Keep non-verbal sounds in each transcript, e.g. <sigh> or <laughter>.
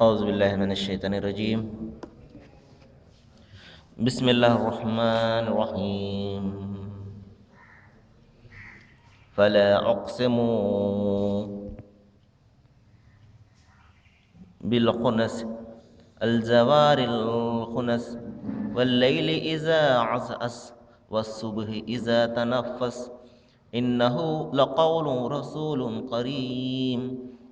أعوذ بالله من الشيطان الرجيم. بسم الله الرحمن الرحيم. فلا أقسم بالخنس. الجوار الخنس. والليل إذا عسعس. والصبح إذا تنفس. إنه لقول رسول كريم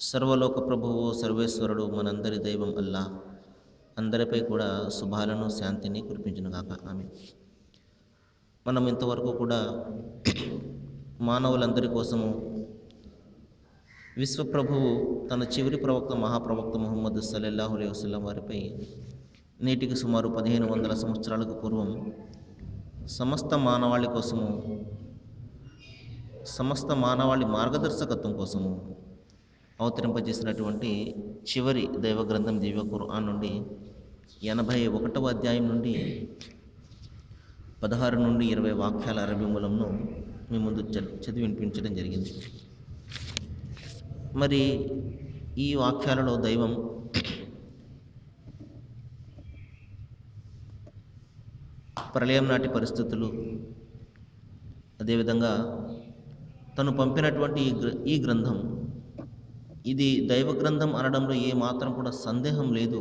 సర్వలోక ప్రభువు సర్వేశ్వరుడు మనందరి దైవం అల్లా అందరిపై కూడా శుభాలను శాంతిని కురిపించిన కాక ఆమె మనం ఇంతవరకు కూడా మానవులందరి కోసము విశ్వప్రభువు తన చివరి ప్రవక్త మహాప్రవక్త ముహమ్మద్ సల్లల్లాహు అలైహి వారిపై నేటికి సుమారు పదిహేను వందల సంవత్సరాలకు పూర్వం సమస్త మానవాళి కోసము సమస్త మానవాళి మార్గదర్శకత్వం కోసము అవతరింపజేసినటువంటి చివరి దైవ గ్రంథం దివ్య ఖుర్ఆన్ నుండి ఎనభై ఒకటవ అధ్యాయం నుండి పదహారు నుండి ఇరవై వాక్యాల అరబీ మూలంను మీ ముందు చ- చదివి వినిపించడం జరిగింది. మరి ఈ వాక్యాలలో దైవం ప్రళయం నాటి పరిస్థితులు అదేవిధంగా తను పంపినటువంటి ఈ గ్ర ఈ గ్రంథం ఇది దైవ గ్రంథం అనడంలో ఏ మాత్రం కూడా సందేహం లేదు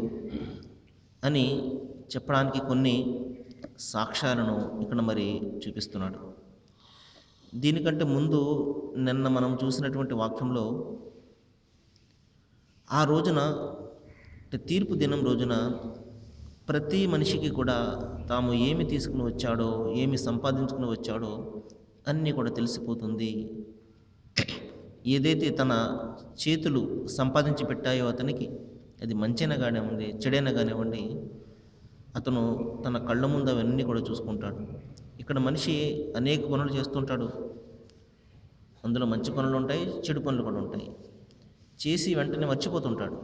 అని చెప్పడానికి కొన్ని సాక్ష్యాలను ఇక్కడ మరి చూపిస్తున్నాడు. దీనికంటే ముందు నిన్న మనం చూసినటువంటి వాక్యంలో ఆ రోజున తీర్పు దినం రోజున ప్రతి మనిషికి కూడా తాము ఏమి తీసుకుని వచ్చాడో ఏమి సంపాదించుకుని వచ్చాడో అన్నీ కూడా తెలిసిపోతుంది. ఏదైతే తన చేతులు సంపాదించి పెట్టాయో అతనికి అది మంచైనా కానివ్వండి చెడైనా కానివ్వండి అతను తన కళ్ళ ముందు అవన్నీ కూడా చూసుకుంటాడు. ఇక్కడ మనిషి అనేక పనులు చేస్తుంటాడు. అందులో మంచి పనులు ఉంటాయి చెడు పనులు కూడా ఉంటాయి. చేసి వెంటనే మర్చిపోతుంటాడు.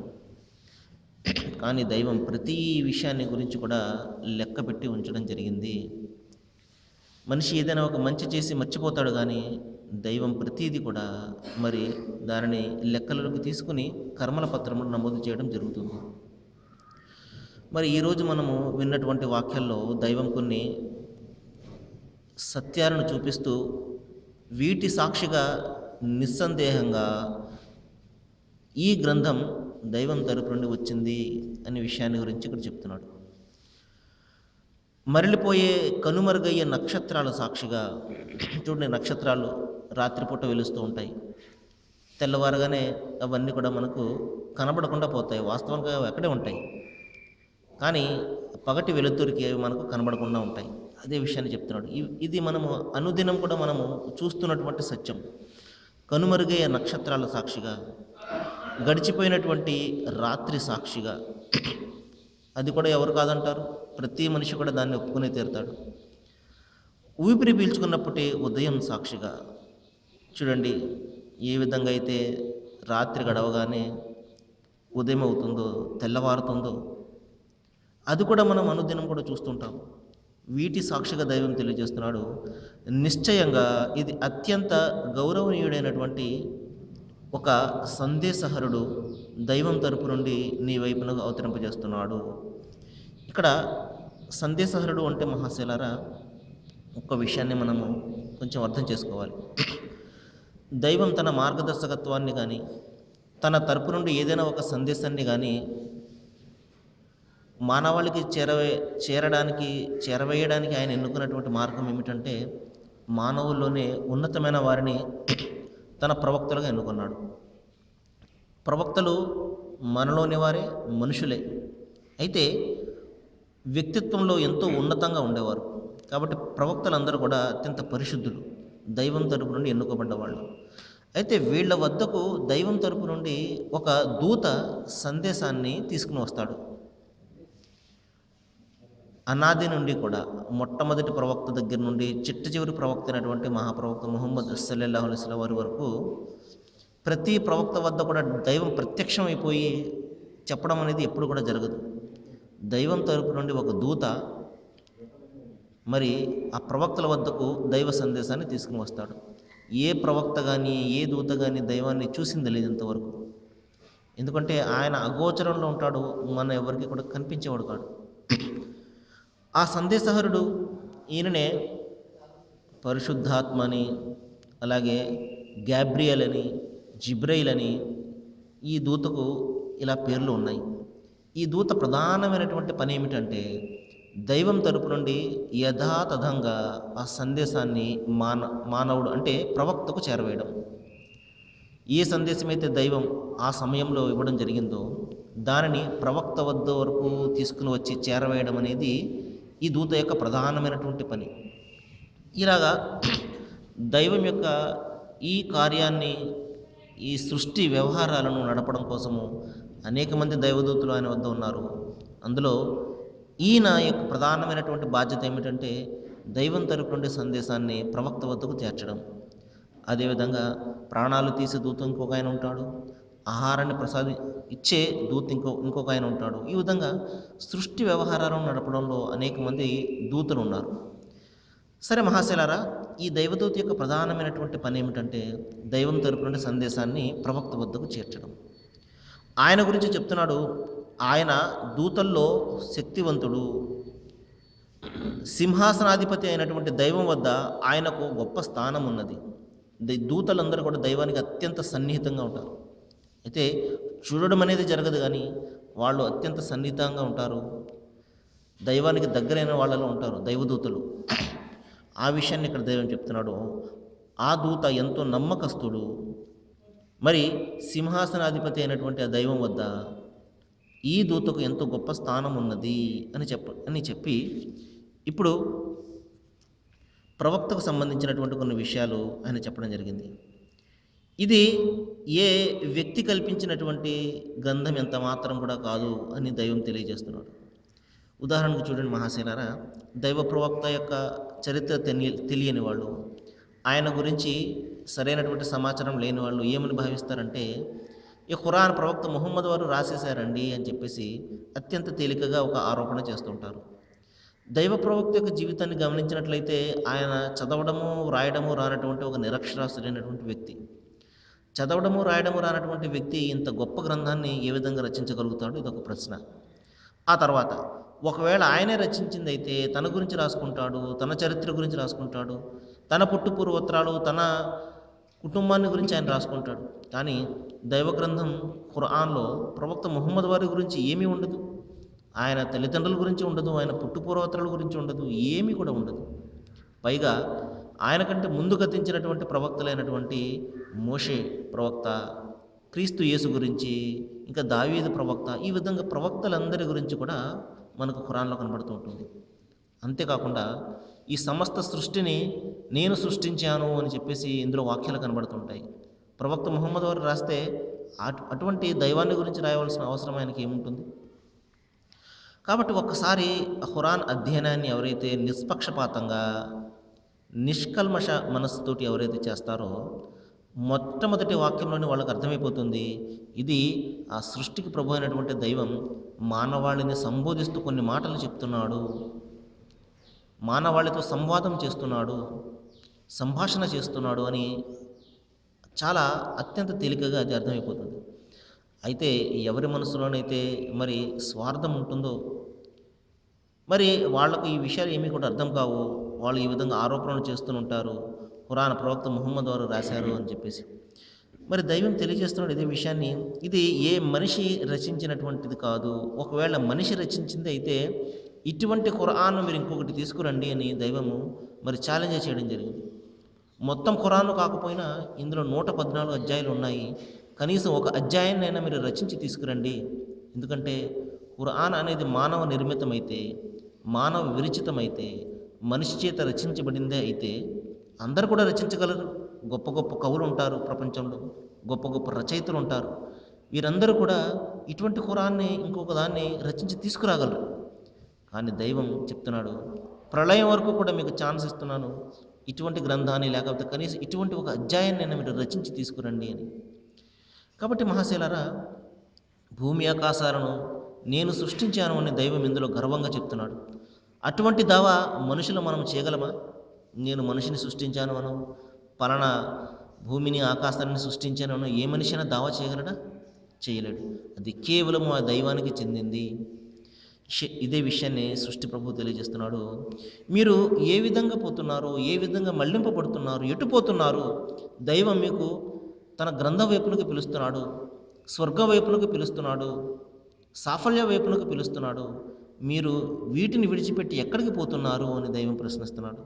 కానీ దైవం ప్రతి విషయాన్ని గురించి కూడా లెక్క పెట్టి ఉంచడం జరిగింది. మనిషి ఏదైనా ఒక మంచి చేసి మర్చిపోతాడు కానీ దైవం ప్రతీది కూడా మరి దానిని లెక్కలోకి తీసుకుని కర్మల పత్రములు నమోదు చేయడం జరుగుతుంది. మరి ఈరోజు మనము విన్నటువంటి వాక్యాల్లో దైవం కొన్ని సత్యాలను చూపిస్తూ వీటి సాక్షిగా నిస్సందేహంగా ఈ గ్రంథం దైవం తరపు నుండి వచ్చింది అనే విషయాన్ని గురించి ఇక్కడ చెప్తున్నాడు. మరలిపోయే కనుమరుగయ్యే నక్షత్రాల సాక్షిగా చూడండి నక్షత్రాలు రాత్రిపూట వెలుస్తూ ఉంటాయి. తెల్లవారుగానే అవన్నీ కూడా మనకు కనబడకుండా పోతాయి. వాస్తవంగా అక్కడే ఉంటాయి. కానీ పగటి వెలుతురికి అవి మనకు కనబడకుండా ఉంటాయి. అదే విషయాన్ని చెప్తున్నాడు. ఇది మనము అనుదినం కూడా మనము చూస్తున్నటువంటి సత్యం. కనుమరుగయ్యే నక్షత్రాల సాక్షిగా గడిచిపోయినటువంటి రాత్రి సాక్షిగా <clears throat> అది కూడా ఎవరు కాదంటారు? ప్రతి మనిషి కూడా దాన్ని ఒప్పుకునే తీరుతాడు. ఊపిరి పీల్చుకున్నప్పటి ఉదయం సాక్షిగా చూడండి ఏ విధంగా అయితే రాత్రి గడవగానే ఉదయం అవుతుందో తెల్లవారుతుందో అది కూడా మనం అనుదినం కూడా చూస్తుంటాం. వీటి సాక్షిగా దైవం తెలియజేస్తున్నాడు. నిశ్చయంగా ఇది అత్యంత గౌరవనీయుడైనటువంటి ఒక సందేశహరుడు దైవం తరపు నుండి నీ వైపున అవతరింపజేస్తున్నాడు. ఇక్కడ సందేశహరుడు అంటే మహాశైలారా ఒక విషయాన్ని మనము కొంచెం అర్థం చేసుకోవాలి. దైవం తన మార్గదర్శకత్వాన్ని కానీ తన తరపు నుండి ఏదైనా ఒక సందేశాన్ని కానీ మానవాళికి చేరవే చేరడానికి చేరవేయడానికి ఆయన ఎన్నుకున్నటువంటి మార్గం ఏమిటంటే మానవుల్లోనే ఉన్నతమైన వారిని తన ప్రవక్తలుగా ఎన్నుకున్నాడు. ప్రవక్తలు మనలోని వారే మనుషులే. అయితే వ్యక్తిత్వంలో ఎంతో ఉన్నతంగా ఉండేవారు. కాబట్టి ప్రవక్తలందరూ కూడా అత్యంత పరిశుద్ధులు. దైవం తరపు నుండి ఎన్నుకోబడ్డ వాళ్ళు. అయితే వీళ్ళ వద్దకు దైవం తరపు నుండి ఒక దూత సందేశాన్ని తీసుకుని వస్తాడు. అనాది నుండి కూడా మొట్టమొదటి ప్రవక్త దగ్గర నుండి చిట్ట చివరి ప్రవక్త అయినటువంటి మహాప్రవక్త ముహమ్మద్ సల్లల్లాహు అలైహి వారి వరకు ప్రతి ప్రవక్త వద్ద కూడా దైవం ప్రత్యక్షం అయిపోయి చెప్పడం అనేది ఎప్పుడు కూడా జరగదు. దైవం తరపు నుండి ఒక దూత మరి ఆ ప్రవక్తల వద్దకు దైవ సందేశాన్ని తీసుకుని వస్తాడు. ఏ ప్రవక్త కానీ ఏ దూత కానీ దైవాన్ని చూసింది లేదు ఇంతవరకు ఎందుకంటే ఆయన అగోచరంలో ఉంటాడు మన ఎవరికి కూడా కనిపించేవాడు కాడు. ఆ సందేశహరుడు ఈయననే పరిశుద్ధాత్మ అని అలాగే గ్యాబ్రియల్ అని జిబ్రైల్ అని ఈ దూతకు ఇలా పేర్లు ఉన్నాయి. ఈ దూత ప్రధానమైనటువంటి పని ఏమిటంటే దైవం తరపు నుండి యథాతథంగా ఆ సందేశాన్ని మాన మానవుడు అంటే ప్రవక్తకు చేరవేయడం. ఏ సందేశమైతే దైవం ఆ సమయంలో ఇవ్వడం జరిగిందో దానిని ప్రవక్త వద్ద వరకు తీసుకుని వచ్చి చేరవేయడం అనేది ఈ దూత యొక్క ప్రధానమైనటువంటి పని. ఇలాగా దైవం యొక్క ఈ కార్యాన్ని ఈ సృష్టి వ్యవహారాలను నడపడం కోసము అనేక మంది దైవదూతులు ఆయన వద్ద ఉన్నారు. అందులో ఈయన యొక్క ప్రధానమైనటువంటి బాధ్యత ఏమిటంటే దైవం తరపు నుండి సందేశాన్ని ప్రవక్త వద్దకు చేర్చడం. అదేవిధంగా ప్రాణాలు తీసే దూత ఇంకొక ఆయన ఉంటాడు. ఆహారాన్ని ప్రసాది ఇచ్చే దూత ఇంకో ఇంకొక ఆయన ఉంటాడు. ఈ విధంగా సృష్టి వ్యవహారాలను నడపడంలో అనేక మంది దూతలు ఉన్నారు. సరే మహాశైలారా ఈ దైవదూత యొక్క ప్రధానమైనటువంటి పని ఏమిటంటే దైవం తరపు నుండి సందేశాన్ని ప్రవక్త వద్దకు చేర్చడం. ఆయన గురించి చెప్తున్నాడు ఆయన దూతల్లో శక్తివంతుడు. సింహాసనాధిపతి అయినటువంటి దైవం వద్ద ఆయనకు గొప్ప స్థానం ఉన్నది. దూతలందరూ కూడా దైవానికి అత్యంత సన్నిహితంగా ఉంటారు. అయితే చూడడం అనేది జరగదు కానీ వాళ్ళు అత్యంత సన్నిహితంగా ఉంటారు. దైవానికి దగ్గరైన వాళ్ళలో ఉంటారు దైవదూతలు. ఆ విషయాన్ని ఇక్కడ దైవం చెప్తున్నాడు. ఆ దూత ఎంతో నమ్మకస్తుడు. మరి సింహాసనాధిపతి అయినటువంటి ఆ దైవం వద్ద ఈ దూతకు ఎంతో గొప్ప స్థానం ఉన్నది అని చెప్ప అని చెప్పి ఇప్పుడు ప్రవక్తకు సంబంధించినటువంటి కొన్ని విషయాలు ఆయన చెప్పడం జరిగింది. ఇది ఏ వ్యక్తి కల్పించినటువంటి గంధం ఎంత మాత్రం కూడా కాదు అని దైవం తెలియజేస్తున్నాడు. ఉదాహరణకు చూడండి మహాసేనారా దైవ ప్రవక్త యొక్క చరిత్ర తెలియ తెలియని వాళ్ళు ఆయన గురించి సరైనటువంటి సమాచారం లేని వాళ్ళు ఏమని భావిస్తారంటే ఈ ఖురాన్ ప్రవక్త ముహమ్మద్ వారు రాసేశారండి అని చెప్పేసి అత్యంత తేలికగా ఒక ఆరోపణ చేస్తుంటారు దైవ ప్రవక్త యొక్క జీవితాన్ని గమనించినట్లయితే ఆయన చదవడము రాయడము రానటువంటి ఒక నిరక్షరాస్తుడైనటువంటి వ్యక్తి. చదవడము రాయడము రానటువంటి వ్యక్తి ఇంత గొప్ప గ్రంథాన్ని ఏ విధంగా రచించగలుగుతాడు? ఇదొక ప్రశ్న. ఆ తర్వాత ఒకవేళ ఆయనే రచించింది అయితే తన గురించి రాసుకుంటాడు తన చరిత్ర గురించి రాసుకుంటాడు తన పుట్టు పూర్వోత్తరాలు తన కుటుంబాన్ని గురించి ఆయన రాసుకుంటాడు. కానీ దైవ గ్రంథం ఖురాన్లో ప్రవక్త ముహమ్మద్ వారి గురించి ఏమీ ఉండదు. ఆయన తల్లిదండ్రుల గురించి ఉండదు. ఆయన పుట్టుపూర్వతల గురించి ఉండదు. ఏమీ కూడా ఉండదు. పైగా ఆయన కంటే ముందు గతించినటువంటి ప్రవక్తలైనటువంటి మోషే ప్రవక్త క్రీస్తు యేసు గురించి ఇంకా దావీదు ప్రవక్త ఈ విధంగా ప్రవక్తలందరి గురించి కూడా మనకు ఖురాన్లో కనబడుతూ ఉంటుంది. అంతేకాకుండా ఈ సమస్త సృష్టిని నేను సృష్టించాను అని చెప్పేసి ఇందులో వాక్యాలు కనబడుతుంటాయి. ప్రవక్త ముహమ్మద్ వారు రాస్తే అటు- అటువంటి దైవాన్ని గురించి రాయవలసిన అవసరం ఆయనకి ఏముంటుంది? కాబట్టి ఒక్కసారి హురాన్ ఖురాన్ అధ్యయనాన్ని ఎవరైతే నిష్పక్షపాతంగా నిష్కల్మష మనస్సుతోటి ఎవరైతే చేస్తారో మొట్టమొదటి వాక్యంలోని వాళ్ళకి అర్థమైపోతుంది. ఇది ఆ సృష్టికి ప్రభు అయినటువంటి దైవం మానవాళిని సంబోధిస్తూ కొన్ని మాటలు చెప్తున్నాడు. మానవాళితో సంవాదం చేస్తున్నాడు సంభాషణ చేస్తున్నాడు అని చాలా అత్యంత తేలికగా అది అర్థమైపోతుంది. అయితే ఎవరి మనసులోనైతే మరి స్వార్థం ఉంటుందో మరి వాళ్ళకు ఈ విషయాలు ఏమీ కూడా అర్థం కావు. వాళ్ళు ఈ విధంగా ఆరోపణలు చేస్తూ ఉంటారు. ఖురాన్ ప్రవక్త ముహమ్మద్ వారు రాశారు అని చెప్పేసి. మరి దైవం తెలియజేస్తున్నాడు ఇదే విషయాన్ని. ఇది ఏ మనిషి రచించినటువంటిది కాదు. ఒకవేళ మనిషి రచించింది అయితే ఇటువంటి ఖురాన్ మీరు ఇంకొకటి తీసుకురండి అని దైవము మరి ఛాలెంజ్ చేయడం జరిగింది. మొత్తం ఖురాన్ కాకపోయినా ఇందులో నూట పద్నాలుగు అధ్యాయులు ఉన్నాయి. కనీసం ఒక అధ్యాయాన్నైనా మీరు రచించి తీసుకురండి. ఎందుకంటే ఖురాన్ అనేది మానవ నిర్మితమైతే మానవ విరచితమైతే మనిషి చేత రచించబడిందే అయితే అందరు కూడా రచించగలరు. గొప్ప గొప్ప కవులు ఉంటారు ప్రపంచంలో గొప్ప గొప్ప రచయితలు ఉంటారు. వీరందరూ కూడా ఇటువంటి ఖురాన్ని ఇంకొక దాన్ని రచించి తీసుకురాగలరు. కానీ దైవం చెప్తున్నాడు. ప్రళయం వరకు కూడా మీకు ఛాన్స్ ఇస్తున్నాను. ఇటువంటి గ్రంథాన్ని లేకపోతే కనీసం ఇటువంటి ఒక అధ్యాయాన్ని నేను మీరు రచించి తీసుకురండి అని. కాబట్టి మహాశీలరా భూమి ఆకాశాలను నేను సృష్టించాను అని దైవం ఇందులో గర్వంగా చెప్తున్నాడు. అటువంటి దావా మనుషులు మనం చేయగలమా? నేను మనిషిని సృష్టించాను అను పలానా భూమిని ఆకాశాన్ని సృష్టించాను అను ఏ మనిషి అయినా దావా చేయగలడా? చేయలేడు. అది కేవలం ఆ దైవానికి చెందింది. ఇదే విషయాన్ని సృష్టి ప్రభు తెలియజేస్తున్నాడు. మీరు ఏ విధంగా పోతున్నారు ఏ విధంగా మళ్ళింపబడుతున్నారు ఎటు పోతున్నారు దైవం మీకు తన గ్రంథ వైపునకు పిలుస్తున్నాడు స్వర్గ వైపునకు పిలుస్తున్నాడు సాఫల్య వైపునకు పిలుస్తున్నాడు. మీరు వీటిని విడిచిపెట్టి ఎక్కడికి పోతున్నారు అని దైవం ప్రశ్నిస్తున్నాడు.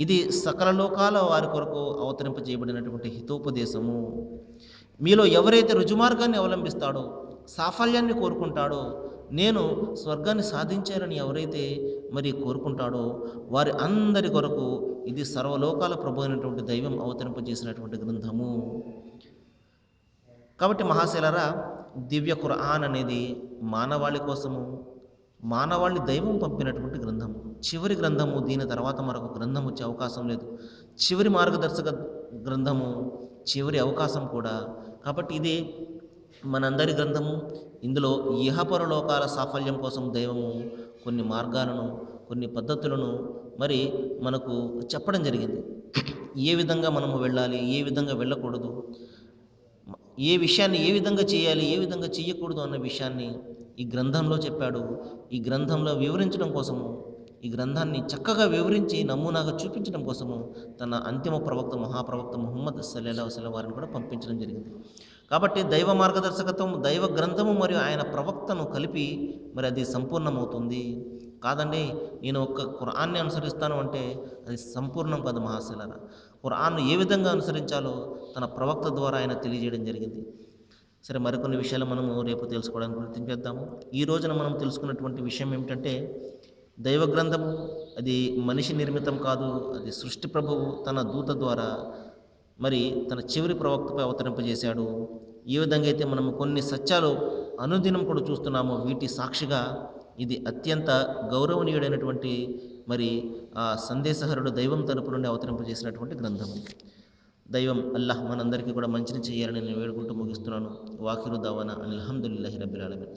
ఇది సకల లోకాల వారి కొరకు అవతరింపజేయబడినటువంటి హితోపదేశము. మీలో ఎవరైతే రుజుమార్గాన్ని అవలంబిస్తాడో సాఫల్యాన్ని కోరుకుంటాడో నేను స్వర్గాన్ని సాధించాలని ఎవరైతే మరి కోరుకుంటాడో వారి అందరి కొరకు ఇది సర్వలోకాల ప్రభు అయినటువంటి దైవం అవతరింపజేసినటువంటి గ్రంథము. కాబట్టి మహాశైలరా దివ్య ఖురాన్ అనేది మానవాళి కోసము మానవాళి దైవం పంపినటువంటి గ్రంథం చివరి గ్రంథము దీని తర్వాత మరొక గ్రంథం వచ్చే అవకాశం లేదు. చివరి మార్గదర్శక గ్రంథము చివరి అవకాశం కూడా. కాబట్టి ఇది మనందరి గ్రంథము. ఇందులో ఇహపరలోకాల సాఫల్యం కోసం దైవము కొన్ని మార్గాలను కొన్ని పద్ధతులను మరి మనకు చెప్పడం జరిగింది. ఏ విధంగా మనము వెళ్ళాలి ఏ విధంగా వెళ్ళకూడదు ఏ విషయాన్ని ఏ విధంగా చేయాలి ఏ విధంగా చేయకూడదు అన్న విషయాన్ని ఈ గ్రంథంలో చెప్పాడు. ఈ గ్రంథంలో వివరించడం కోసము ఈ గ్రంథాన్ని చక్కగా వివరించి నమూనాగా చూపించడం కోసము తన అంతిమ ప్రవక్త మహాప్రవక్త ముహమ్మద్ సల్లెల్లా వసలం వారిని కూడా పంపించడం జరిగింది. కాబట్టి దైవ మార్గదర్శకత్వం దైవ గ్రంథము మరియు ఆయన ప్రవక్తను కలిపి మరి అది సంపూర్ణమవుతుంది. కాదండి నేను ఒక్క ఖురాన్ని అనుసరిస్తాను అంటే అది సంపూర్ణం కాదు మహాశిలరా. ఖురాన్ను ఏ విధంగా అనుసరించాలో తన ప్రవక్త ద్వారా ఆయన తెలియజేయడం జరిగింది. సరే మరికొన్ని విషయాలు మనము రేపు తెలుసుకోవడానికి గుర్తించేద్దాము ఈ రోజున మనం తెలుసుకున్నటువంటి విషయం ఏమిటంటే దైవ గ్రంథము అది మనిషి నిర్మితం కాదు అది సృష్టి ప్రభువు తన దూత ద్వారా మరి తన చివరి ప్రవక్తపై అవతరింపజేశాడు. ఏ విధంగా అయితే మనము కొన్ని సత్యాలు అనుదినం కూడా చూస్తున్నామో వీటి సాక్షిగా ఇది అత్యంత గౌరవనీయుడైనటువంటి మరి ఆ సందేశహరుడు దైవం తరపు నుండి అవతరింపజేసినటువంటి గ్రంథం. దైవం అల్లాహ్ మనందరికీ కూడా మంచిని చేయాలని నేను వేడుకుంటూ ముగిస్తున్నాను. వాకిరు దావానా అల్హమ్దుల్లాహి రబ్బిల్ ఆలమీన్.